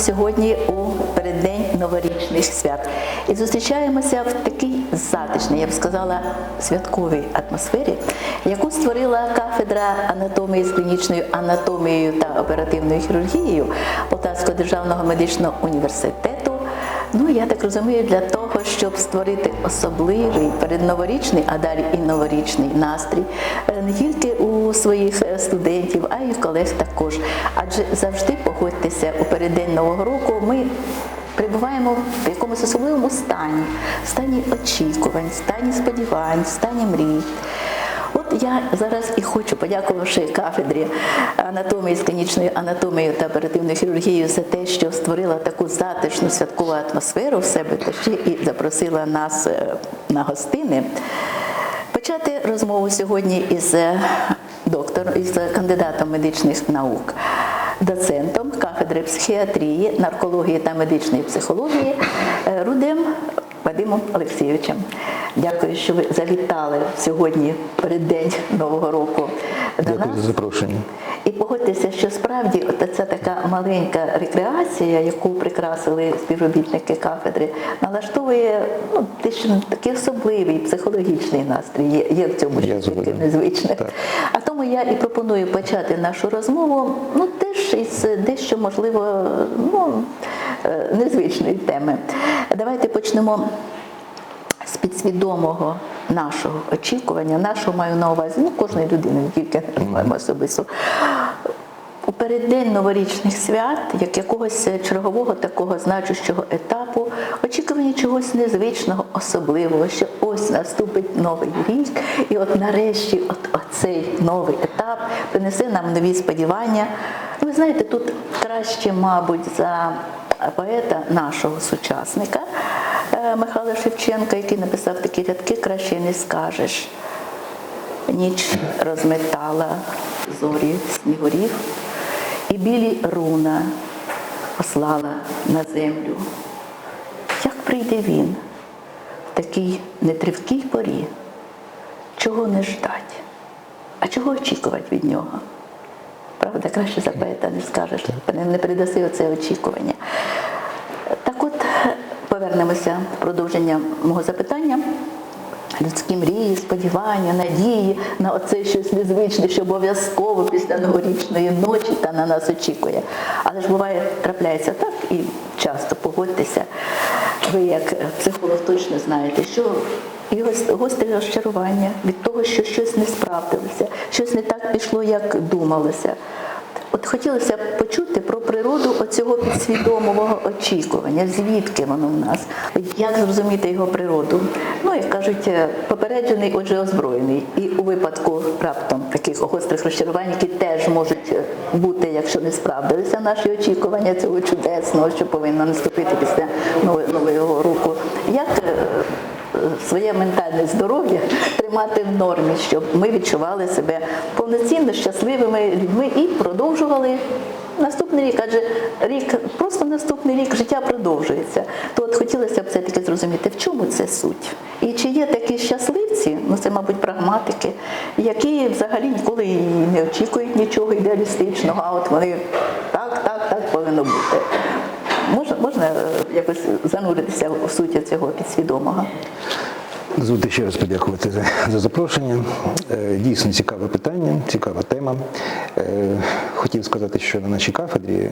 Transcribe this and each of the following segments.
сьогодні у переддень новорічних свят. І зустрічаємося в такій затишній, я б сказала, святковій атмосфері, яку створила кафедра анатомії з клінічною анатомією та оперативною хірургією Полтавського державного медичного університету. Ну, я так розумію, для того, щоб створити особливий передноворічний, а далі і новорічний настрій е, не тільки у своїх е, студентів, а й у колег також. Адже завжди погодьтеся у переддень Нового року. Ми перебуваємо в якомусь особливому стані, стані очікувань, стані сподівань, стані мрій. От я зараз і хочу, подякувавши кафедрі анатомії з клінічною анатомією та оперативною хірургією за те, що створила таку затишну святкову атмосферу в себе, та ще і запросила нас е, на гостини. Почати розмову сьогодні із е, доктором, із кандидатом медичних наук, доцентом кафедри психіатрії, наркології та медичної психології Рудим Рудем Вадимом Олексійовичем. Дякую, що ви завітали сьогодні перед день Нового року до Дякую нас. за запрошення. І погодьтеся, що справді ця така маленька рекреація, яку прикрасили співробітники кафедри, налаштовує ну, такий особливий психологічний настрій. Є, є в цьому Я щось таке незвичне. Так. А тому я і пропоную почати нашу розмову, ну теж із дещо можливо ну, е, незвичної теми. Давайте почнемо з підсвідомого нашого очікування, нашого маю на увазі, ну кожної людини, не тільки маємо особисто. У переддень новорічних свят, як якогось чергового такого значущого етапу, очікування чогось незвичного, особливого, що ось наступить новий рік, і от нарешті от оцей новий етап принесе нам нові сподівання. Ви знаєте, тут краще, мабуть, за поета нашого сучасника Михайла Шевченка, який написав такі рядки, краще не скажеш. Ніч розметала зорі снігурів, і білі руна послала на землю. Як прийде він в такій нетривкій порі? Чого не ждать? А чого очікувати від нього? Правда, краще за поета не скажеш, не, не передаси оце очікування. Повернемося в продовження мого запитання. Людські мрії, сподівання, надії на оце щось незвичне, що обов'язково після новорічної ночі та на нас очікує. Але ж буває, трапляється так і часто погодьтеся. Ви як психолог точно знаєте, що і гос- розчарування від того, що щось не справдилося, щось не так пішло, як думалося. От хотілося б почути про природу оцього підсвідомого очікування, звідки воно в нас, як зрозуміти його природу. Ну, як кажуть, е, попереджений, отже, озброєний. І у випадку раптом таких гострих розчарувань, які теж можуть е, бути, якщо не справдилися наші очікування цього чудесного, що повинно наступити після нового, року. Як е, своє ментальне здоров'я тримати в нормі, щоб ми відчували себе повноцінно щасливими людьми і продовжували наступний рік. Адже рік, просто наступний рік життя продовжується. То от хотілося б все-таки зрозуміти, в чому це суть. І чи є такі щасливці, ну це, мабуть, прагматики, які взагалі ніколи не очікують нічого ідеалістичного, а от вони так, так, так повинно бути. Можна, можна е, якось зануритися в суті цього підсвідомого? Дозвольте ще раз подякувати за, за запрошення. Е, Дійсно цікаве питання, цікава тема. Е, Хотів сказати, що на нашій кафедрі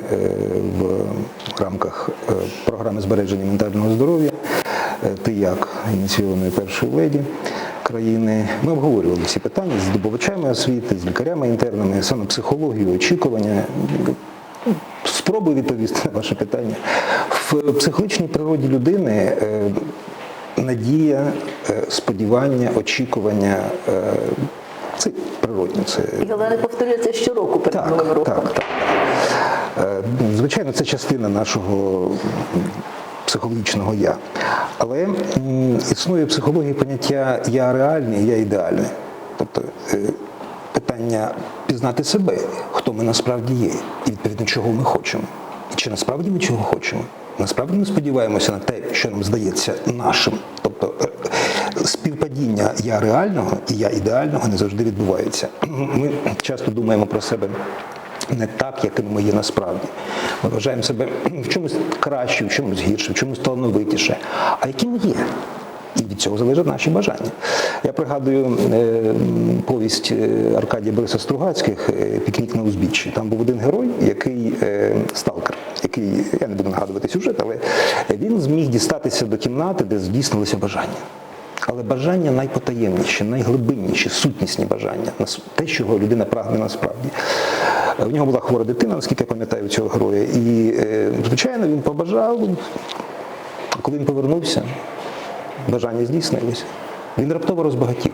в рамках програми збереження ментального здоров'я «Ти як» ініційованої першої леді країни, ми обговорювали ці питання з здобувачами освіти, з лікарями інтернами, саме психологію, очікування. Спробую відповісти на ваше питання. В психологічній природі людини е, надія, е, сподівання, очікування е, це природне. Це І головне повторюється щороку перед так, новим роком. так, так. Звичайно, це частина нашого психологічного я. Але існує в психології поняття я реальний, я ідеальний. Тобто питання пізнати себе, хто ми насправді є, і відповідно чого ми хочемо. І чи насправді ми чого хочемо? Насправді ми сподіваємося на те, що нам здається нашим. Тобто е, співпадіння я реального і я ідеального не завжди відбувається. Ми часто думаємо про себе не так, яким ми є насправді. Ми вважаємо себе в чомусь краще, в чомусь гірше, в чомусь талановитіше. А які ми є? Від цього залежать наші бажання. Я пригадую е, повість е, Аркадія Бориса Стругацьких е, Пікнік на узбіччі. Там був один герой, який сталкер, який, я не буду нагадувати сюжет, але він зміг дістатися до кімнати, де здійснилося бажання. Але бажання найпотаємніші, найглибинніші, сутнісні бажання, те, чого людина прагне насправді. В нього була хвора дитина, наскільки я пам'ятаю цього героя. І, звичайно, він побажав, коли він повернувся, бажання здійснилося. Він раптово розбагатів.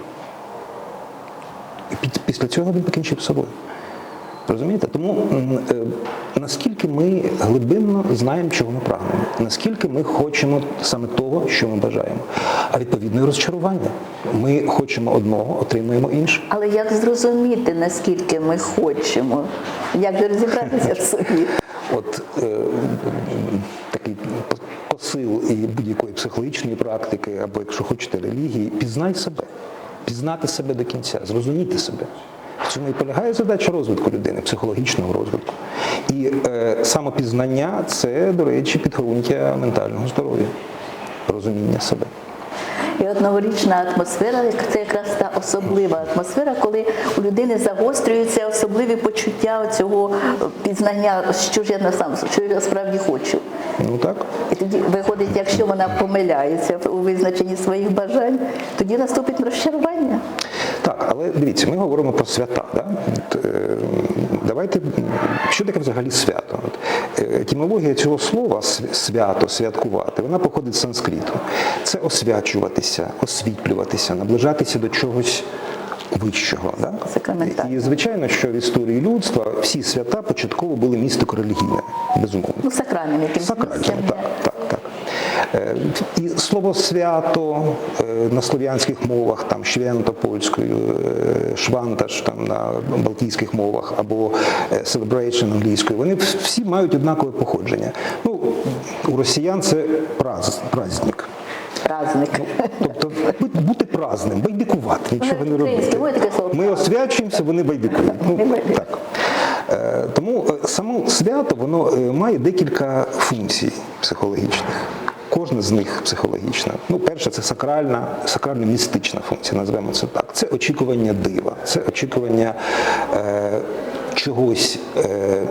І після цього він покінчив з собою. Розумієте? Тому е, наскільки ми глибинно знаємо, чого ми прагнемо, наскільки ми хочемо саме того, що ми бажаємо. А відповідно і розчарування. Ми хочемо одного, отримуємо інше. Але як зрозуміти, наскільки ми хочемо? Як розібратися в собі? От е, такий посил і будь-якої психологічної практики, або якщо хочете релігії, пізнай себе, пізнати себе до кінця, зрозуміти себе. В цьому і полягає задача розвитку людини, психологічного розвитку. І е, самопізнання це, до речі, підґрунтя ментального здоров'я, розуміння себе. І от новорічна атмосфера, це якраз та особлива атмосфера, коли у людини загострюються особливі почуття цього пізнання, що ж я насам, що я насправді хочу. Ну так. І тоді виходить, якщо вона помиляється у визначенні своїх бажань, тоді наступить розчарування. Так, але дивіться, ми говоримо про свята. Да? Е, давайте, що таке взагалі свято? Е, цього слова свято, святкувати, вона походить з санскриту. Це освячуватися, освітлюватися, наближатися до чогось вищого. Да? І звичайно, що в історії людства всі свята початково були містико-релігійними, безумовно. Ну, сакральними, якимось так, так, І слово свято е, на слов'янських мовах, там швенто польською, е, швантаж там на балтійських мовах або е, celebration англійською, вони всі мають однакове походження. Ну, у росіян це праз, праздник. Праздник. Тобто бути праздним, байдикувати, нічого не робити. Ми освячуємося, вони байдикують. Ну, так. Е, Тому е, само свято воно е, має декілька функцій психологічних. Кожна з них психологічна. Ну, перше, це сакральна, сакральна містична функція, називаємо це так. Це очікування дива, це очікування е, чогось. Е,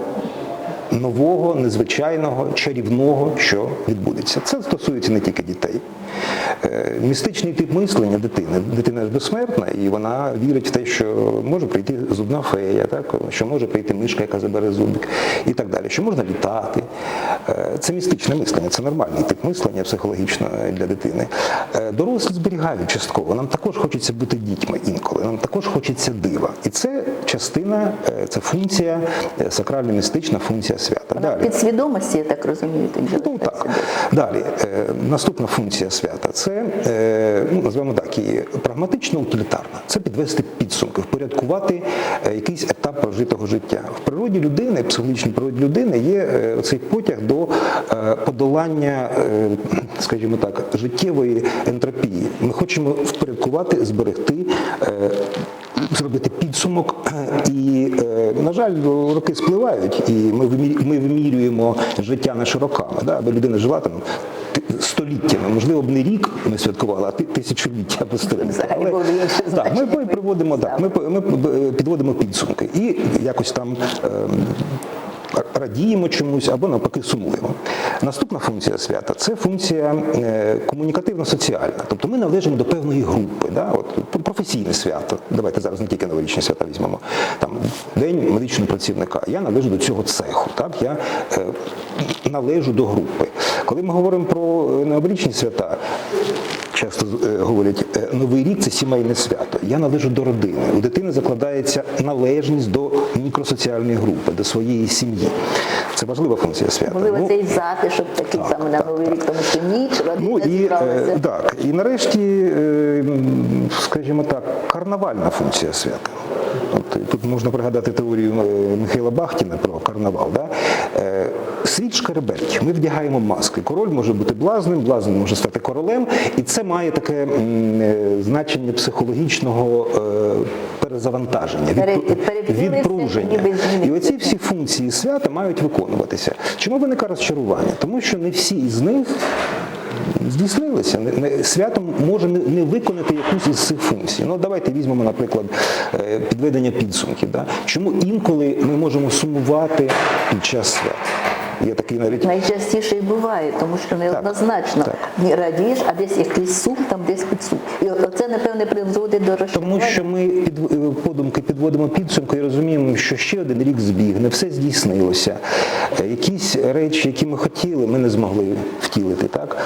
нового, незвичайного, чарівного, що відбудеться. Це стосується не тільки дітей. Е, Містичний тип мислення дитини. Дитина ж безсмертна, і вона вірить в те, що може прийти зубна фея, так? що може прийти мишка, яка забере зубик, і так далі, що можна літати. Е, Це містичне мислення, це нормальний тип мислення психологічно для дитини. Е, Дорослі зберігають частково. Нам також хочеться бути дітьми інколи, нам також хочеться дива. І це частина, це функція, сакрально-містична функція свята. Вона Далі. підсвідомості, я так розумію, тоді Ну так. Далі, наступна функція свята це, е, ну, назвемо так, і прагматично-утилітарна. Це підвести підсумки, впорядкувати е, якийсь етап прожитого життя. В природі людини, психологічній природі людини є е, цей потяг до подолання, скажімо так, життєвої ентропії. Ми хочемо впорядкувати, зберегти. Е, Зробити підсумок, і, е, на жаль, роки спливають, і ми вимірюємо життя наше роками, да? аби людина жила там століттями, можливо, б не рік ми святкували, а тисячоліття або століття. Інше так, ми, ми приводимо, так, ми, ми підводимо підсумки і якось там. ем, Радіємо чомусь або навпаки сумуємо. Наступна функція свята це функція е, комунікативно-соціальна. Тобто ми належимо до певної групи. Да? От, професійне свято. Давайте зараз не тільки новорічні свята візьмемо. Там День медичного працівника. Я належу до цього цеху. Так? Я е, належу до групи. Коли ми говоримо про е, новорічні свята, часто е, говорять, новий рік це сімейне свято. Я належу до родини. У дитини закладається належність до мікросоціальної групи, до своєї сім'ї. Це важлива функція свята. Можливо, Ну, цей затишок такий так, саме на так, Новий рік, тому що ніч, Ну і, е, так, і нарешті, е, скажімо так, карнавальна функція свята. От, тут можна пригадати теорію е, Михайла Бахтіна про карнавал. Да? Е, Світ шкереберть. Ми вдягаємо маски. Король може бути блазним, блазним може стати королем, і це має таке е, значення психологічного е, перезавантаження, Пере- відпруження. І оці всі функції свята мають виконуватися. Чому виникає розчарування? Тому що не всі із них здійснилися. Свято може не, виконати якусь із цих функцій. Ну давайте візьмемо, наприклад, е, підведення підсумків. Да? Чому інколи ми можемо сумувати під час свят? Є такий навіть Найчастіше і буває, тому що неоднозначно так. не радієш, а десь якийсь сум, там десь підсум. І це, напевне, призводить до розчарування. Тому що ми під е, подумки підводимо підсумку і розуміємо, що ще один рік збіг, не все здійснилося. Е, Якісь речі, які ми хотіли, ми не змогли втілити. Так?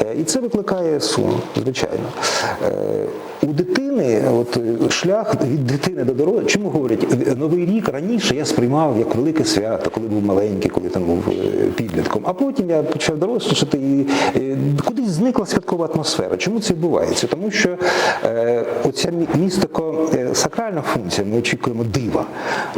Е, І це викликає сум, звичайно. У дитини, от е, шлях від дитини до дороги, чому говорять, е, новий рік раніше я сприймав як велике свято, коли був маленький, коли там був е, підлітком. А потім я почав дорослішати і кудись зникла святкова атмосфера. Чому це відбувається? Тому що е, оця містико сакральна функція, ми очікуємо дива,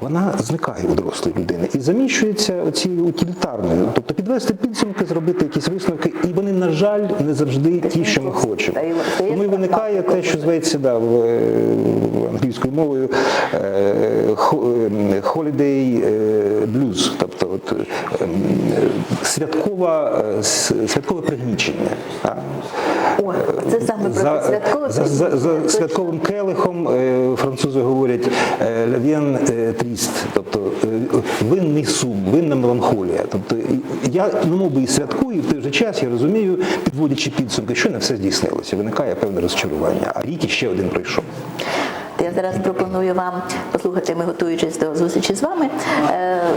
вона зникає у дорослої людини і заміщується оці утилітарною. Тобто підвести підсумки, зробити якісь висновки, і вони, на жаль, не завжди ті, що ми хочемо. Тому і виникає те, що зветься да, в, е, англійською мовою е, хо- е, holiday е, blues, тобто от, е, м, е, святкова, е, святкове пригнічення. О, це саме про За, святкове за, за, за святковим келихом е, французи говорять е, е, тріст, тобто е, винний сум, винна меланхолія. Тобто я ну, мов би і святкую, і в той же час я розумію, підводячи підсумки, що не все здійснилося. Виникає певне розчарування, а рік іще один пройшов. Я зараз пропоную вам послухати, ми готуючись до зустрічі з вами,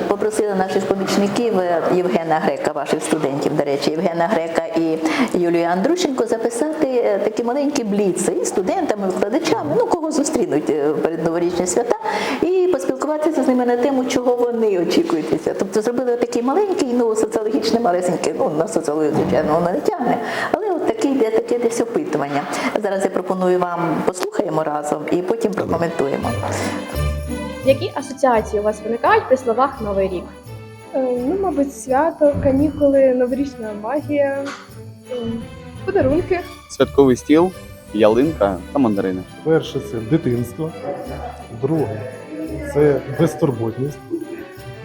попросили попросила наших помічників е, Євгена Грека, ваших студентів, до речі, Євгена Грека і Юлію Андрущенко записати е, такі маленькі бліци і студентами, викладачами, ну кого зустрінуть е, перед новорічні свята, і поспілкуватися з ними на тему, чого вони очікують від свят. Тобто зробили такий маленький, ну соціологічне малесенький, ну на соціологію, звичайно, воно не тягне, але от такий де таке десь опитування. Зараз я пропоную вам послухаємо разом і потім прокоментуємо. Які асоціації у вас виникають при словах Новий рік? Е, Ну, мабуть, свято, канікули, новорічна магія, ем, подарунки. святковий стіл, ялинка та мандарини. Перше це дитинство, друге це безтурботність,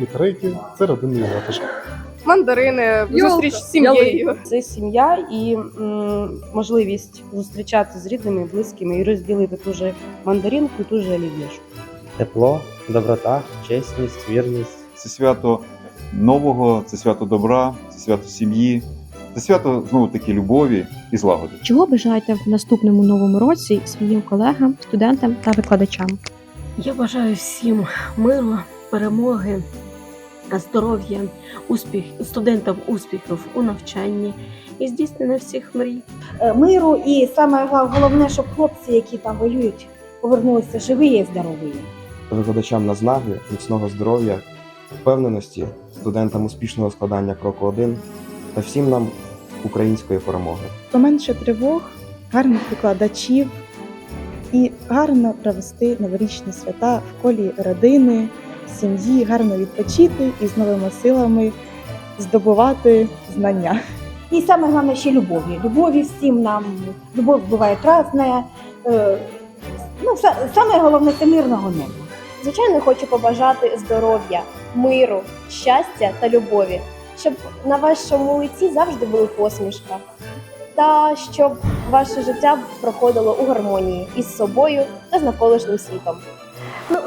і третє це родинний затишок. Мандарини, Йолка. зустріч з сім'єю. Це сім'я і м, можливість зустрічати з рідними, близькими і розділити ту же мандаринку, ту же олів'єшку. Тепло, доброта, чесність, вірність. Це свято нового, це свято добра, це свято сім'ї, це свято знову таки любові і злагоди. Чого бажаєте в наступному новому році своїм колегам, студентам та викладачам? Я бажаю всім миру, перемоги, здоров'я, успіх, студентам успіхів у навчанні і здійснення всіх мрій. е, миру, і саме головне, щоб хлопці, які там воюють, повернулися живі і здорові. Викладачам назнаги, міцного здоров'я, впевненості, студентам успішного складання кроку один та всім нам української перемоги. Поменше тривог, гарних викладачів і гарно провести новорічні свята в колі родини, сім'ї, гарно відпочити і з новими силами здобувати знання. І саме головне ще любові. Любові всім нам. Любов буває різна. Е, ну, саме головне це мирного неба. Звичайно, хочу побажати здоров'я, миру, щастя та любові, щоб на вашому лиці завжди була посмішка, та щоб ваше життя проходило у гармонії із собою та з навколишнім світом. Ну,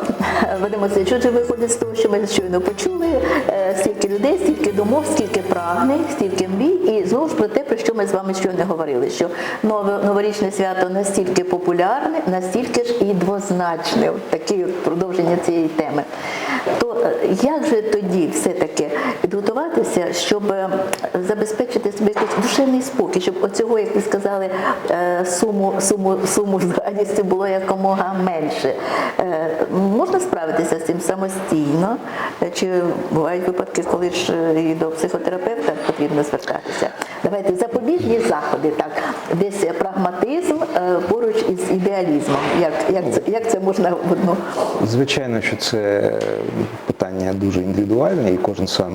Вадим Васильович, отже, виходить з того, що ми щойно почули, е, стільки людей, стільки думок, стільки прагнень, стільки мрій, і знову ж про те, про що ми з вами щойно говорили, що нове новорічне свято настільки популярне, настільки ж і двозначне, таке продовження цієї теми. Е, як же тоді все-таки підготуватися, щоб е, забезпечити собі якийсь душевний спокій, щоб оцього, як ви сказали, е, суму, суму, суму з радістю було якомога менше. Можна справитися з цим самостійно? Чи бувають випадки, коли ж і до психотерапевта потрібно звертатися? Давайте запобіжні заходи, так Так, десь прагматизм е, поруч із ідеалізмом. Як, як, це, як це можна в одну? Звичайно, що це питання дуже індивідуальне, і кожен сам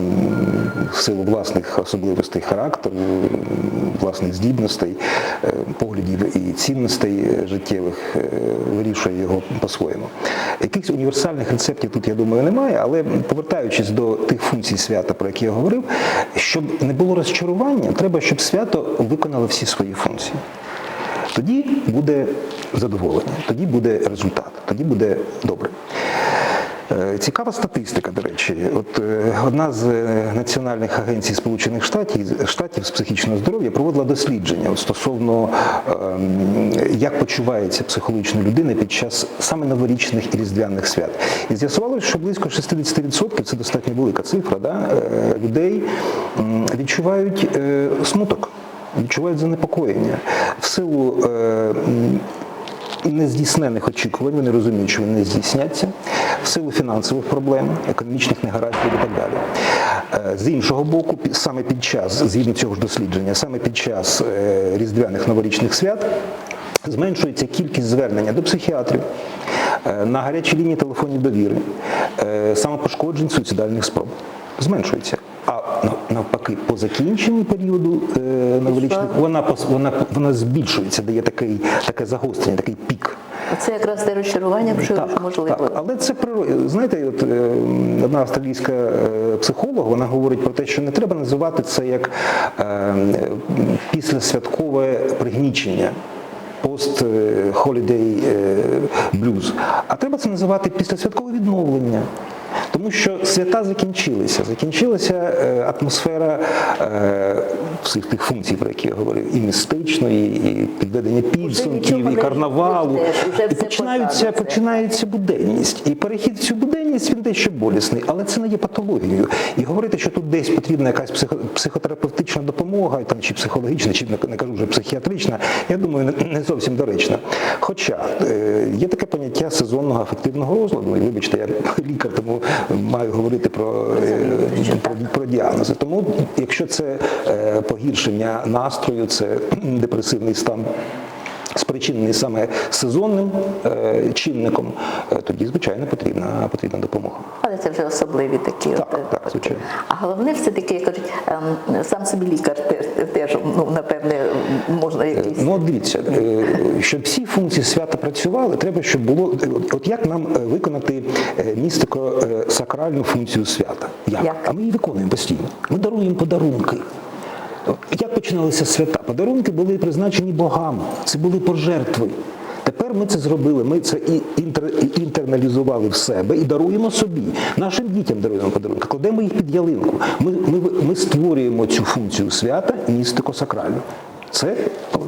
в силу власних особливостей характеру, власних здібностей, е, поглядів і цінностей життєвих е, вирішує його по-своєму. Якихось універсальних рецептів тут, я думаю, немає, але повертаючись до тих функцій свята, про які я говорив, щоб не було розчарування, треба, щоб свято виконало всі свої функції. Тоді буде задоволення, тоді буде результат, тоді буде добре. Е, Цікава статистика, до речі. От е, одна з е, національних агенцій Сполучених Штатів, Штатів з психічного здоров'я проводила дослідження стосовно ем, як почувається психологічна людина під час саме новорічних і різдвяних свят. І з'ясувалося, що близько 60% це достатньо велика цифра, да, людей відчувають смуток, відчувають занепокоєння в силу. е, нездійснених очікувань, вони розуміють, що вони не здійсняться в силу фінансових проблем, економічних негараздів і так далі. Е, З іншого боку, саме під час, згідно цього ж дослідження, саме під час е, різдвяних новорічних свят зменшується кількість звернення до психіатрів, е, на гарячі лінії телефонів довіри, самопошкоджень, суїцидальних спроб. Зменшується. Навпаки, по закінченні періоду е, новорічних вона вона вона збільшується, дає такий таке загострення, такий пік. Це якраз те розчарування, що Так, можливо. так, але це приро- знаєте, от е, одна австралійська е, психолог, вона говорить про те, що не треба називати це як е, післясвяткове пригнічення. Пост-холідей блюз. А треба це називати післясвяткове відновлення. Тому що свята закінчилися. Закінчилася е, атмосфера е, всіх тих функцій, про які я говорив, і містичної, і підведення підсумків, і карнавалу. І починаються, починається буденність. І перехід в цю буденність він дещо болісний, але це не є патологією. І говорити, що тут десь потрібна якась психо- психотерапевтична допомога, там, чи психологічна, чи не- кажу вже психіатрична, я думаю, не- зовсім доречно. Хоча е, є таке поняття сезонного афективного розладу, і вибачте, я лікар, тому маю говорити про, про, про діагнози. Тому, якщо це е, погіршення настрою, це депресивний стан спричинений саме сезонним е, чинником, е, тоді, звичайно, потрібна, потрібна допомога. Але це вже особливі такі. Так, от, е, так, звичайно. А головне все-таки, кажуть, ем, сам собі лікар теж, ну, напевне, можна якийсь. Ну, от дивіться, е, щоб всі функції свята працювали, треба, щоб було. От, от як нам виконати містико-сакральну функцію свята? Як? Як? А ми її виконуємо постійно. Ми даруємо подарунки. Як починалися свята? Подарунки були призначені богам, це були пожертви. Тепер ми це зробили, ми це і інтер, і інтерналізували в себе і даруємо собі. Нашим дітям даруємо подарунки, кладемо їх під ялинку. Ми, ми, ми створюємо цю функцію свята містико-сакральну. Це,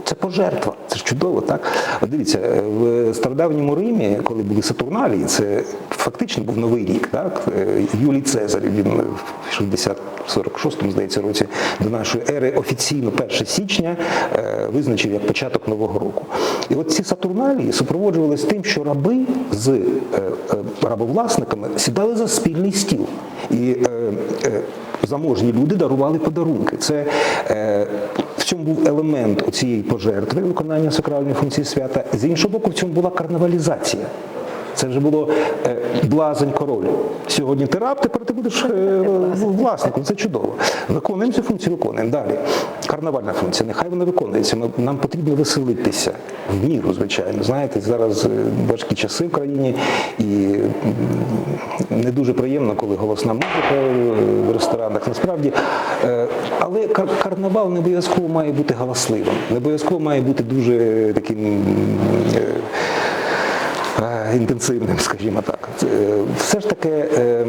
це пожертва, це чудово, так? От дивіться, е, в стародавньому Римі, коли були Сатурналії, це фактично був новий рік. Так? Е, Юлій Цезар, він в 60 му здається, році до нашої ери офіційно 1 січня е, визначив як початок Нового року. І от ці Сатурналії супроводжувалися тим, що раби з е, е, рабовласниками сідали за спільний стіл. І е, е, заможні люди дарували подарунки. Це е, в цьому був елемент цієї пожертви виконання сакральної функції свята. З іншого боку, в цьому була карнавалізація. Це вже було е, блазень король. Сьогодні ти раб, тепер ти будеш е, власником. Це чудово. Виконуємо цю функцію, виконуємо. Далі. Карнавальна функція, нехай вона виконується. Нам потрібно веселитися в міру, звичайно. Знаєте, зараз е, важкі часи в країні і не дуже приємно, коли голосна музика в ресторанах. Насправді, але кар- карнавал не обов'язково має бути галасливим, не обов'язково має бути дуже таким. Інтенсивним, скажімо так. Е, Все ж таки е,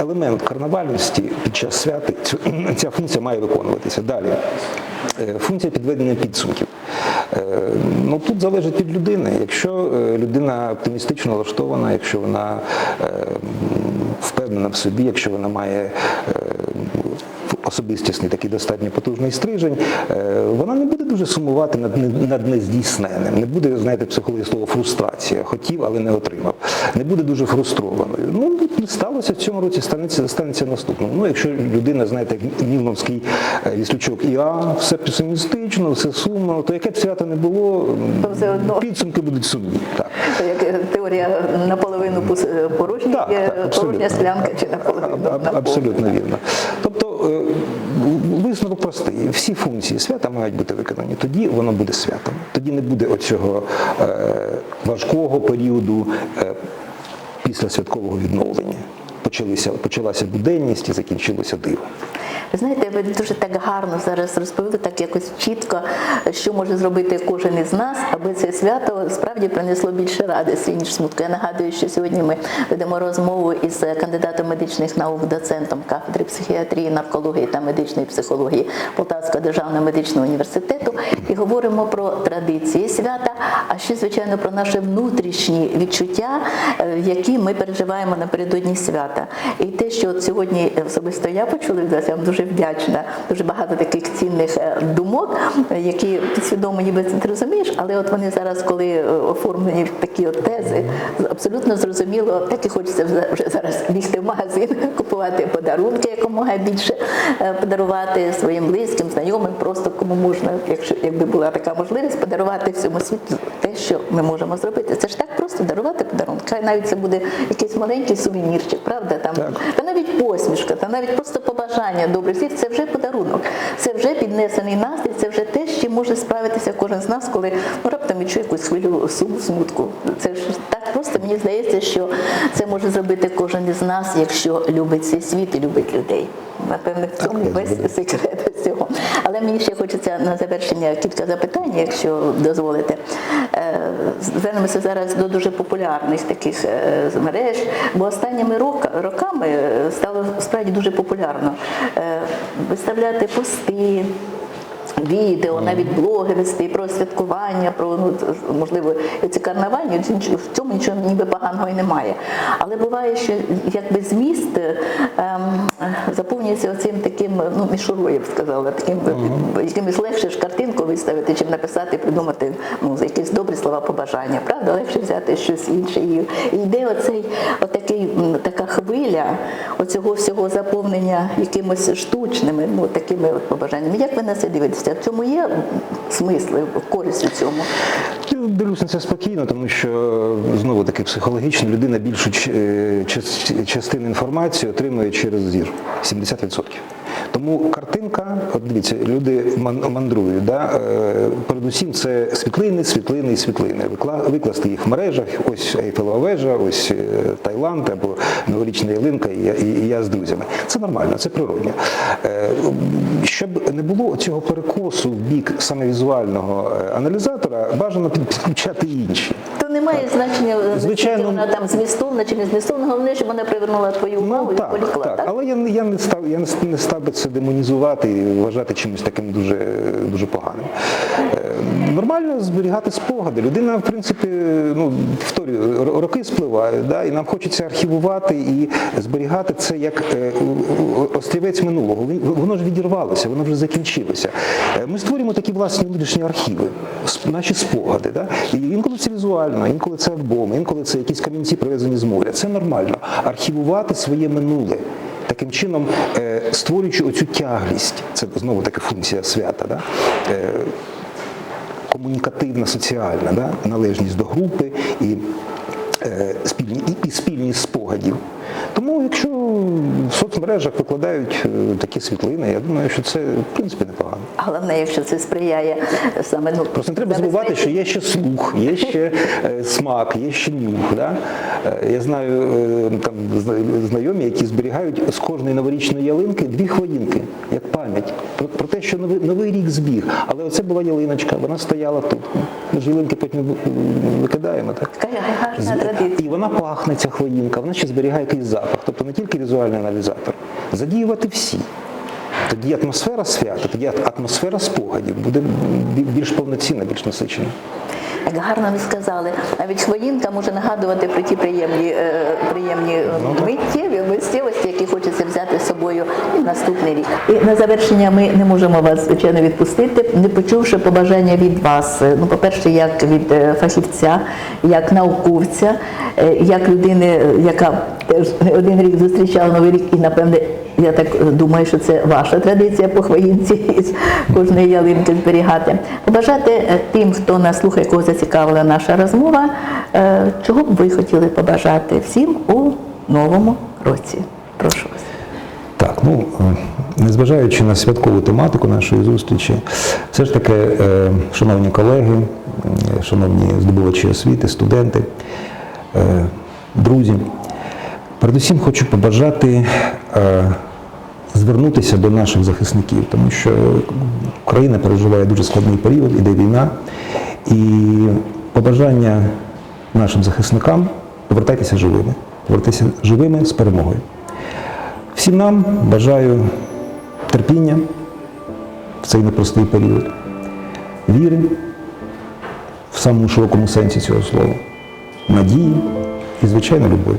елемент карнавальності під час свята, ця функція має виконуватися. Далі. Е, Функція підведення підсумків. Ну, тут залежить від людини. Якщо людина оптимістично налаштована, якщо вона впевнена в собі, якщо вона має особистісний такий достатньо потужний стрижень, е, вона не буде дуже сумувати над, над нездійсненним. Не буде, знаєте, психологія слова фрустрація. Хотів, але не отримав. Не буде дуже фрустрованою. Ну, не сталося в цьому році, станеться, станеться наступним. Ну, якщо людина, знаєте, як Нілновський е, віслючок, і а, все песимістично, все сумно, то яке б свято не було, підсумки будуть сумні. Так. Як е, теорія наполовину е, порожня, порожня склянка чи наполовину Аб- Абсолютно вірно. Е, висновок простий. Всі функції свята мають бути виконані. Тоді воно буде святом. Тоді не буде оцього е, важкого періоду е, після святкового відновлення. Почалися, почалася буденність і закінчилося диво. Ви знаєте, ви дуже так гарно зараз розповіли, так якось чітко, що може зробити кожен із нас, аби це свято справді принесло більше радості, ніж смутку. Я нагадую, що сьогодні ми ведемо розмову із кандидатом медичних наук, доцентом кафедри психіатрії, наркології та медичної психології Полтавського державного медичного університету і говоримо про традиції свята, а ще, звичайно, про наші внутрішні відчуття, е, які ми переживаємо напередодні свята. І те, що от сьогодні особисто я почула я вам дуже вдячна. Дуже багато таких цінних е, думок, які підсвідомо ніби ти розумієш, але от вони зараз, коли е, оформлені в такі от тези, абсолютно зрозуміло, так і хочеться вже- зараз бігти в магазин, купувати подарунки якомога більше, е, подарувати своїм близьким, знайомим, просто кому можна, якщо якби була така можливість, подарувати всьому світу те, що ми можемо зробити. Це ж так просто дарувати подарунки. Хай навіть це буде якийсь маленький сувенірчик, правда? Там та навіть посмішка, та навіть просто побажання добрих слів. Це вже подарунок, це вже піднесений настрій, це вже те, з чим може справитися кожен з нас, коли ну, раптом відчує якусь хвилю суму, смутку. Це ж так просто мені здається, що це може зробити кожен із нас, якщо любить цей світ і любить людей. Напевне, в цьому так, весь секрет цього. Але мені ще хочеться на завершення кілька запитань, якщо дозволите. Е, Звернемося зараз до дуже популярних таких е, мереж, бо останніми роками е, стало справді дуже популярно виставляти пости. Відео, навіть блоги вести про святкування, про ну можливо ці карнавальні в цьому нічого ніби поганого і немає. Але буває, що якби зміст ем, заповнюється оцим таким ну мішурою, я б сказала, таким якимось легше ж картинку виставити, чим написати, придумати ну якісь добрі слова побажання. Правда, легше взяти щось інше. І, і йде оцей отакий така хвиля оцього всього заповнення якимось штучними, ну такими от побажаннями. Як ви на це дивитеся? В цьому є смисли, користь у цьому? Я дивлюсь на це спокійно, тому що знову таки психологічно людина більшу е, час- частину інформації отримує через зір 70%. Тому картинка, от дивіться, люди ман- мандрують. Да? е, Передусім це світлини, світлини і світлини. Викла- Викласти їх в мережах, ось Ейфелева вежа, ось е, Таїланд або новорічна ялинка, і я, з друзями. Це нормально, це природньо. Е, Щоб не було цього перекосу в бік саме візуального е, аналізатора, бажано підключати інші. Немає значення, Звичайно. наскільки вона там змістовна чи не змістовна. Головне, щоб вона привернула твою увагу Ну, і так, полікла. так. Так? Але я, не- я не став, я не став би це демонізувати і вважати чимось таким дуже, дуже поганим. Е, Нормально зберігати спогади. Людина, в принципі, ну, повторюю, роки спливають, да, і нам хочеться архівувати і зберігати це як е, острівець минулого. Воно ж відірвалося, воно вже закінчилося. Е, Ми створюємо такі власні внутрішні архіви, наші спогади. Да? І інколи це візуально, інколи це альбоми, інколи це якісь камінці привезені з моря. Це нормально. Архівувати своє минуле. Таким чином, е, створюючи оцю тяглість, це знову таки функція свята, да? е, комунікативна, соціальна, да? належність до групи і, е, і спільність спогадів. Тому, якщо в соцмережах викладають е, такі світлини, я думаю, що це в принципі непогано. Головне, якщо це сприяє саме ну Просто не треба забувати, що є ще слух, є ще е, смак, є ще нюх. Да? Е, Я знаю там знайомі, які зберігають з кожної новорічної ялинки дві хвоїнки, як пам'ять, про, про те, що новий, новий рік збіг. Але оце була ялиночка, вона стояла тут. Ми ж ялинки потім викидаємо. Так? Гарна традиція. І вона пахне, ця хвоїнка, вона ще зберігає якийсь запах. Тобто не тільки візуальний аналізатор, задіювати всі. Тоді атмосфера свята, тоді атмосфера спогадів буде більш повноцінна, більш насичена. Як гарно ви сказали, навіть хвоїнка може нагадувати про ті приємні, е, приємні е, Ну, миттєві миттєвості, які хочеться взяти з собою в наступний рік. І на завершення ми не можемо вас звичайно відпустити, не почувши побажання від вас. Ну, по-перше, як від е, фахівця, як науковця, як людини, яка теж не один рік зустрічала новий рік, і напевне. Я так е, думаю, що це ваша традиція по хвоїнці із кожної ялинки зберігати. Побажати е, тим, хто нас слухає, кого зацікавила наша розмова, е, чого б ви хотіли побажати всім у новому році. Прошу вас. Так, ну незважаючи на святкову тематику нашої зустрічі, все ж таки, шановні колеги, шановні здобувачі освіти, студенти, друзі, передусім хочу побажати звернутися до наших захисників, тому що Україна переживає дуже складний період, іде війна, і побажання нашим захисникам повертайтеся живими, повертайтеся живими з перемогою. Всім нам бажаю терпіння в цей непростий період, віри в самому широкому сенсі цього слова, надії і, звичайно, любові.